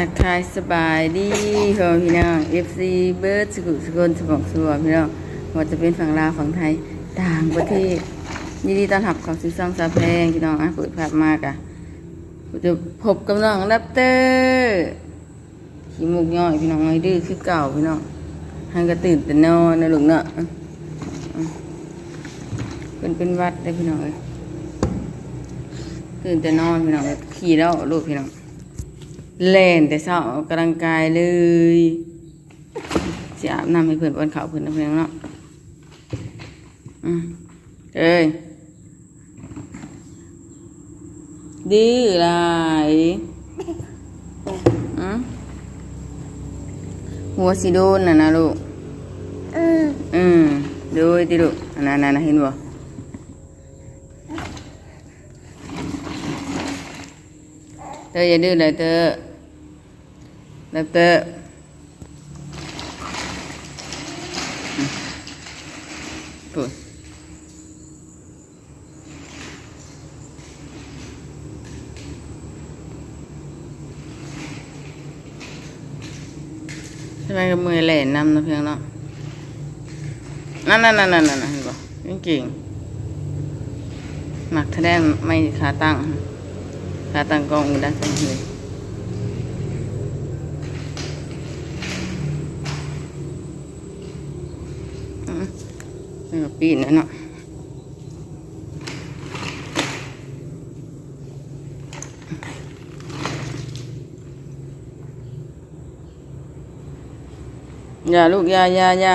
ทักทายสบายดีพ่อพี่น้อง FC เบิร์ดสกุลสกุลสมองสวพี่น้องว่าจะเป็นฝั่งลาวฝั่งไทยต่างประเทศยินดีต้อนรับเข้าสู่ช่องสาแพงพี่น้องอะเปิดภาพมากอะจะพบกับน้องดับเตอร์ขี้มุกย่อยพี่น้องไอ้ดื้อคือเก่าพี่น้องหันก็ตื่นแต่นอนนะลูกเนาะเป็นเป็นวัดได้พี่น้องเอ้ยตื่นแต่นอนพี่น้องขี่แล้วลูกพี่น้อง เล่นแต่เช้าออกกำลังกายเลยสิอาบน้ำให้เพื่อนวันเขาวเพื่อนนะเพื่อนเนาะอืมเอ้ยดื้อหลายอืมหัวสิโดนน่ะนะลูกอืมอืมดูติลูกอันนั้นอันนั้นเห็นบ่เธออย่าดื้อเลยเธอ แล้วเตอปุ๊บใช่ไหมกับมือแหล่นนำนะเพียงเนาะนั่นนั่นนั่นนั่นนั่นเห็นป่ะเก่งๆหนักแท้ไม่ขาตั้งขาตั้งกองอุดันสังเลย ปีนแล้วเนาะอย่าลูกอย่าอย่าอย่า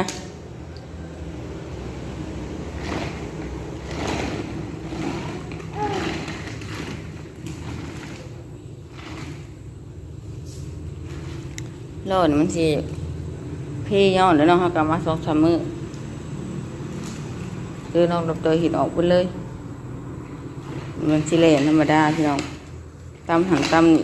โลดมันสิพี่ย้อนแล้วเนาะเขากลับมาสองสามมือ เดินออกดอกเตยหินออกไปเลยมันสิเลนธรรมดาพี่น้องตำหังตำหนิ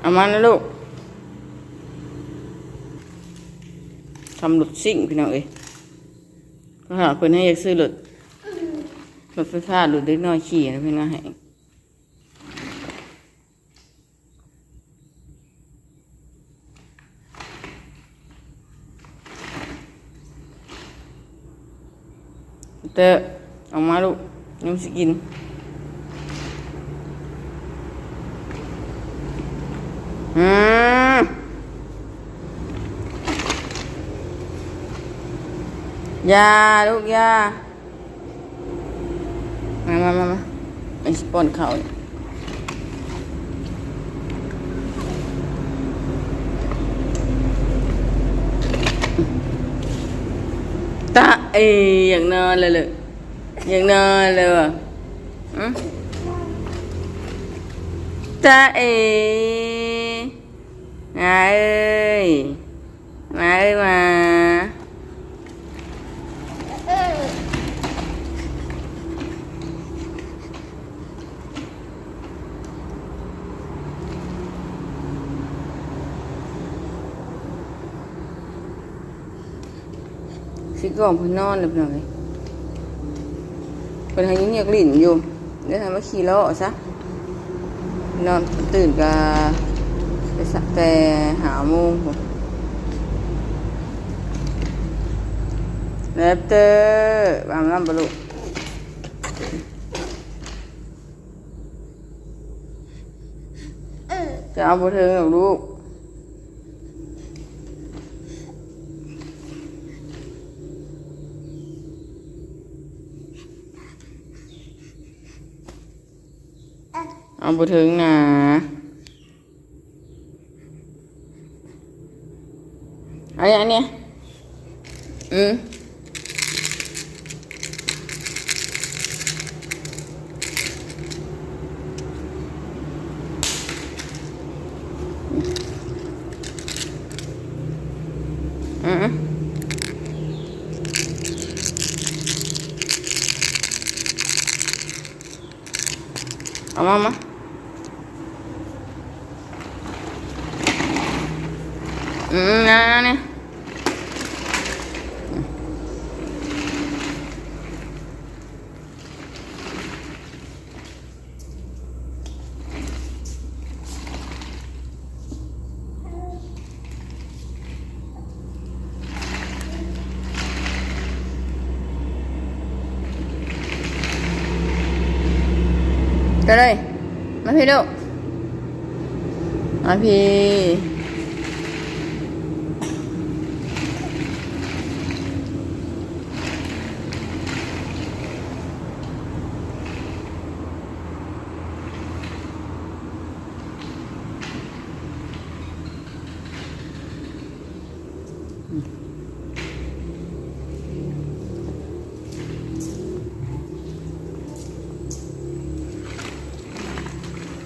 เอามานะลูก ทำหลุดซิ่งพี่น้องเอ้ยก็หาเพิ่นให้อยากซื้อหลุดรถไฟฟ้าหลุดเล็กน้อยขี่นะพี่น้องให้เตอเออกมาลูกยังสิกินอืม ยาลูกยามามามามาไอ้สปอนเขาตาเอยอย่างนอนเลยเลยอย่างนอนเลยว่ะอืมตาเอยมาเอ้ยมาเอ้ยมา อืม สิก่อนเพิ่นนอนเลยเพิ่นเอาเลยเพิ่นให้ยังเงียกลิ้นอยู่เดี๋ยวให้มาขี่ล้อซะนอนตื่นก็ไปสักแต่หาโมงพุ่นแล้วเตอบามน้ำบลุอืมจะเอาบ่เทิงหรอกลูก เอาบ่ถึงนะอันนี้อันนี้อืมอืมเอามามา อืมนะเนี่ยก็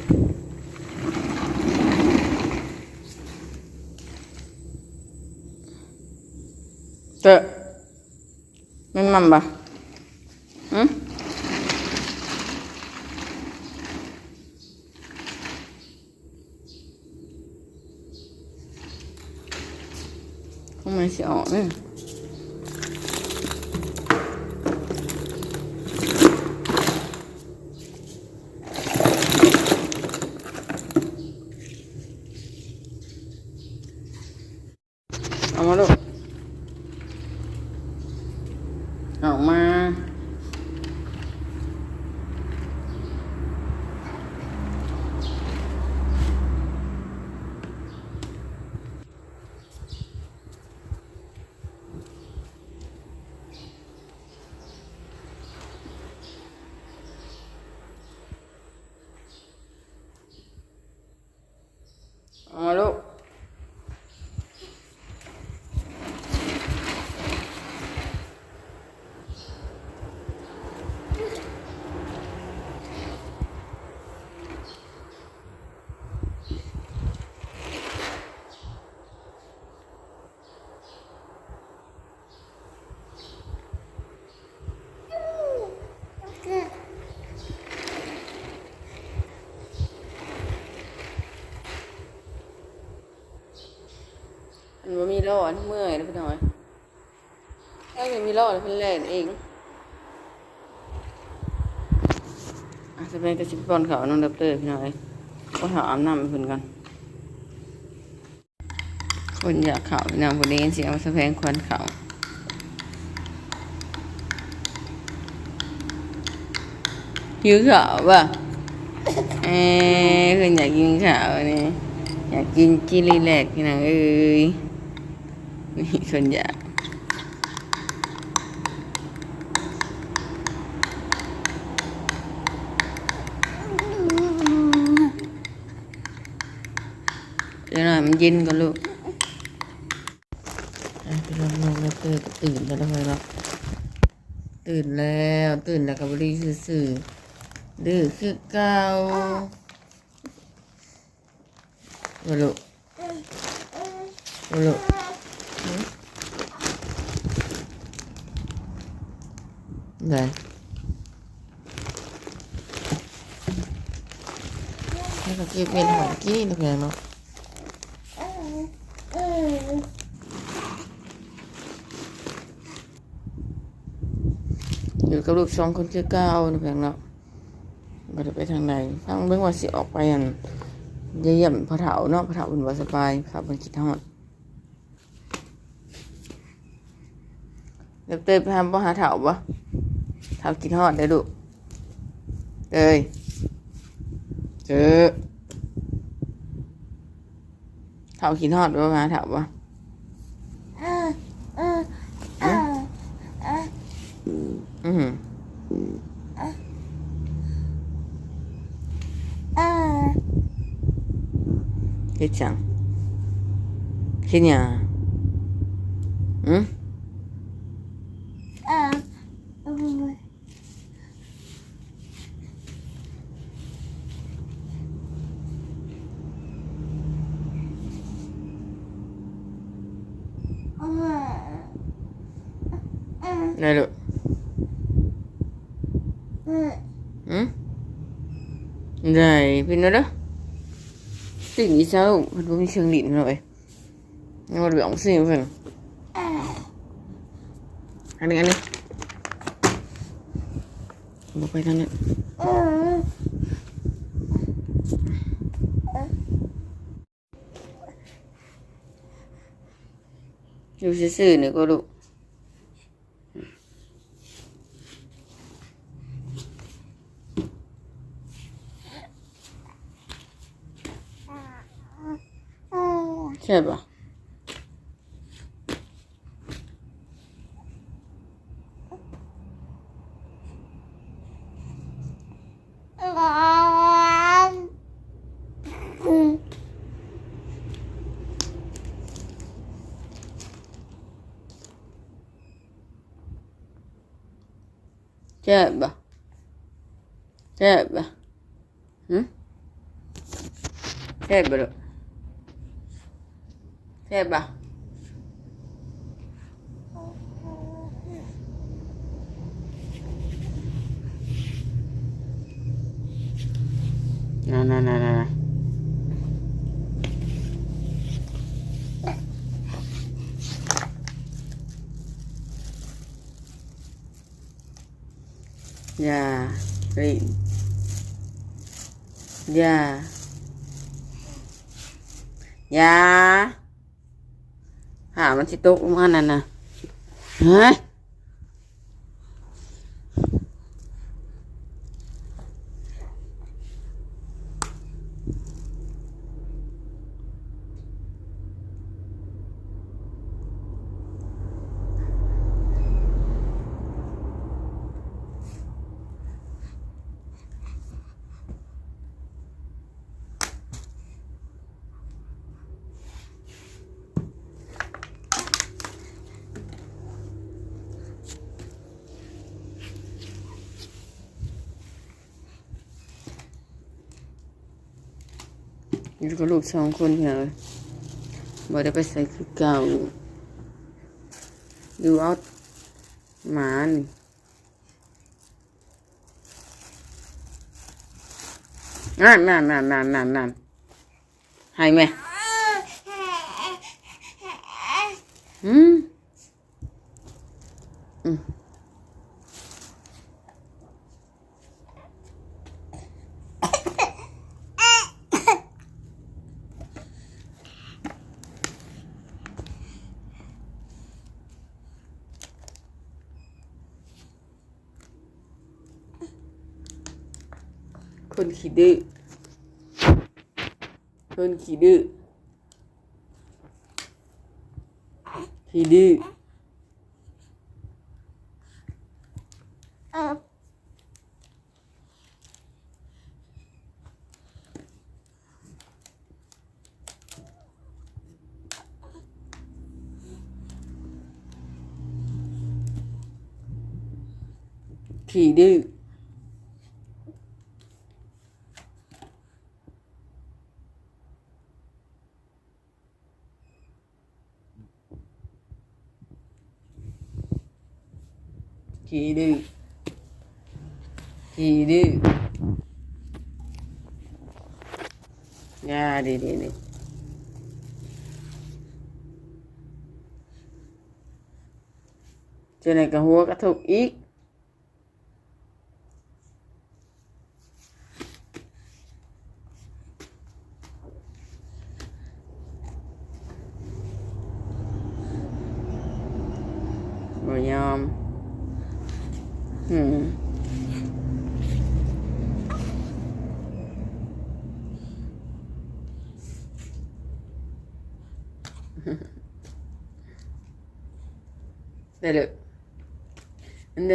เลยมาพี่ลูกมาพี่ เจอมันมันปะอืมคงไม่สิออกเนี่ยเอามาลูก ออกมาออกมาลูก อันว่ามีล้ออันเมื่อยนะพี่น้อยถ้าไม่มีล้อเพิ่นแล่นเองอะจะเป็นกระชิบปอนเขาน้องดับเตอร์พี่น้อยก็หาอาบน้ำให้เพิ่นกันคนอยากเขาพี่น้องคนนี้เสียงสะแพงควันเขาหิวข้าวป่ะเอ้ยคนอยากกินข้าวนี่อยากกินกินรีแลกพี่น้องเอ้ย นี่คนอยากเดี๋ยวหน่อยมันเย็นก่อนลูกอะพี่น้องน้องแล้วตื่นตื่นแล้วนะเนาะตื่นแล้วตื่นแล้วกับบริสื่อๆดื้อคือเก่าว่าลูกว่าลูก หืมได้ให้เขาเก็บเม็ดหอมกี้นะเพียงเนาะอยู่กับลูกสองคนคือเก้านะเพียงเนาะบ่ได้ไปทางใดฟังเบิ่งว่าสิออกไปอันเยี่ยมพ่อเฒ่าเนาะพ่อเฒ่าเพิ่นบ่สบายครับเพิ่นคิดฮอด เดี๋ยวเตยไปหาบ่หาเฒ่าบ่เฒ่าคิดฮอดได้อลูกเอ้ยเจอเฒ่าคิดฮอดบ่หาเฒ่าบ่อือเฮ็ดจังเฮ็ดหยังอืมได้ลูกอื มได้พี่น้องเด้อสิ่งที่เจ้ามันบ่มีเชิงลิ้นเลยยังมาเหลืองสิเพิ่นอันนี้อันนี้บอกไปทางนั้น เออ อยู่ซื่อๆนี่ก็ลูก เอ อใช่ปะร้ อนอืมใช่ปะใช่ปะ หามันสิตกลงมานั่นน่ะเฮ้ย อยู่กับลูกสองคนเหรอบ่ได้ไปใส่คือเก่าอยู่เอาหมานนั่นนั่นนั่นนั่นนั่นนั่นให้ไหมอืมอืม คนขี้ดื้อคนขี้ดื้อขี้ดื้อเออขี้ดื้อ ขี้ดื้อขี้ดื้อย่าดีดีดีเจอไหนกับหัวกระทบอีก บ่ยอม อืมได้เลยอันใ